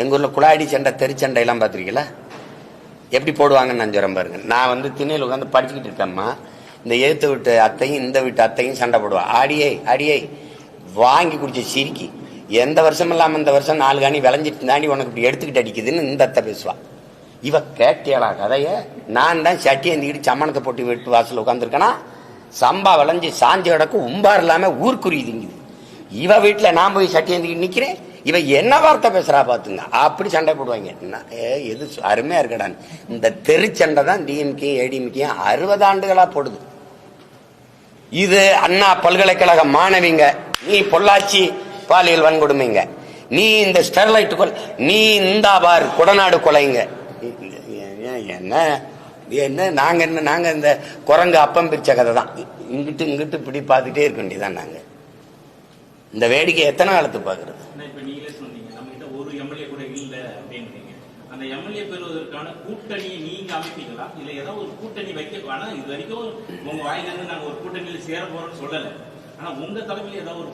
எங்கள் ஊரில் குழாடி சண்டை தெருச்சண்டை எல்லாம் பார்த்துருக்கீங்களா? எப்படி போடுவாங்கன்னு நான் சொல்றேன் பாருங்க. நான் வந்து திண்ணையில் உட்காந்து படிச்சுக்கிட்டு இருக்கேம்மா இந்த எழுத்து விட்டு அத்தையும் இந்த வீட்டு அத்தையும் சண்டை போடுவான் ஆடியே ஆடியே வாங்கி குடிச்ச சிரிக்கி. எந்த வருஷம் இல்லாமல் இந்த வருஷம் நாலு காணி விளைஞ்சிட்டு தாண்டி உனக்கு இப்படி எடுத்துக்கிட்டு அடிக்குதுன்னு இந்த அத்தை பேசுவான் இவ கேட்டியலா கதைய? நான் தான் சட்டி ஏந்திக்கிட்டு சம்மணத்தை போட்டு வீட்டு வாசல் உட்காந்துருக்கேனா சம்பா விளைஞ்சி சாஞ்சி கிடக்கும் உம்பார் இல்லாமல் ஊர்க்குருவி திங்குது. இவ வீட்டில் நான் போய் சட்டி ஏந்திக்கிட்டு நிற்கிறேன் இவ என்ன வார்த்தை பேசுறா பாத்துங்க அப்படி சண்டை போடுவாங்க. ஏ, எது அருமையாக அருமையா இருக்கடான் இந்த தெருச்சண்டை தான் டிஎம்கே ஏடிஎம்கே அறுபது ஆண்டுகளா போடுது. இது அண்ணா பல்கலைக்கழக மாணவிங்க. நீ பொள்ளாச்சி பாலியல் வன்கொடுமைங்க. நீ இந்த ஸ்டெர்லைட் கொலை நீ இந்த பார் குடநாடு கொலைங்க. என்ன? என்ன? நாங்க என்ன நாங்க இந்த குரங்கு அப்பம் பிரிச்ச கதை தான். இங்கிட்டு இங்கிட்டு இப்படி பார்த்துட்டே இருக்க வேண்டியதான் நாங்கள் இந்த வேடிக்கை எத்தனை காலத்து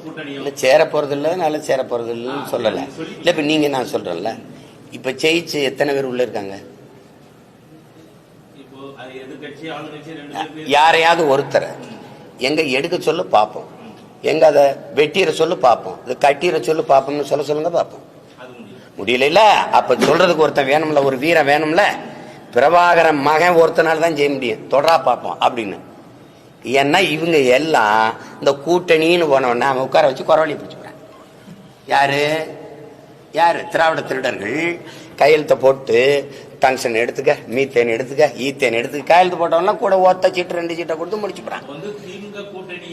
கூட்டணியில சேர போறது இல்ல நல்ல சேர போறது இல்லைன்னு சொல்லல. இல்ல இப்ப நீங்க நான் சொல்றேன்ல. இப்ப ஜெயிச்சு எத்தனை பேர் உள்ள இருக்காங்க? யாரையாவது ஒருத்தரை. எங்க எடுக்க சொல்லு பார்ப்போம். எங்க அதை வெட்டிற சொல்லு பார்ப்போம் இது கட்டிற சொல்லு பார்ப்போம்னு சொல்ல சொல்லுங்க பார்ப்போம் முடியல இல்ல அப்ப சொல்றதுக்கு ஒருத்தன் வேணும்ல ஒரு வீரன் வேணும்ல? பிரபாகரன் மகன் ஒருத்தனால தான் செய்ய முடியும். தொடரா பார்ப்போம் அப்படின்னு. ஏன்னா இவங்க எல்லாம் இந்த கூட்டணின்னு போனவொடனே அவன் உட்கார வச்சு குரவழி பிடிச்சுக்கிறான். யாரு? யாரு? திராவிட திருடர்கள். கையெழுத்தை போட்டு டங்ஷன் எடுத்துக்க மீத்தேன் எடுத்துக்க ஈத்தேன் எடுத்துக்க கையெழுத்து போட்டவனா கூட ஒத்த சீட்டு ரெண்டு சீட்டை கொடுத்து முடிச்சுக்கிறான்.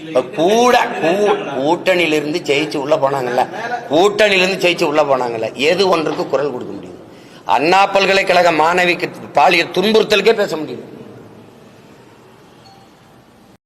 இப்ப கூட கூ- கூட்டணியில இருந்து ஜெயிச்சு உள்ள போனாங்கல்ல. கூட்டணியில இருந்து ஜெயிச்சு உள்ள போனாங்கல்ல. எது ஒன்றுக்கு குரல் கொடுக்க முடியும்? அண்ணா பல்கலைக்கழக மாணவிக்கு பாலியல் துன்புறுத்தலுக்கே பேச முடியும்.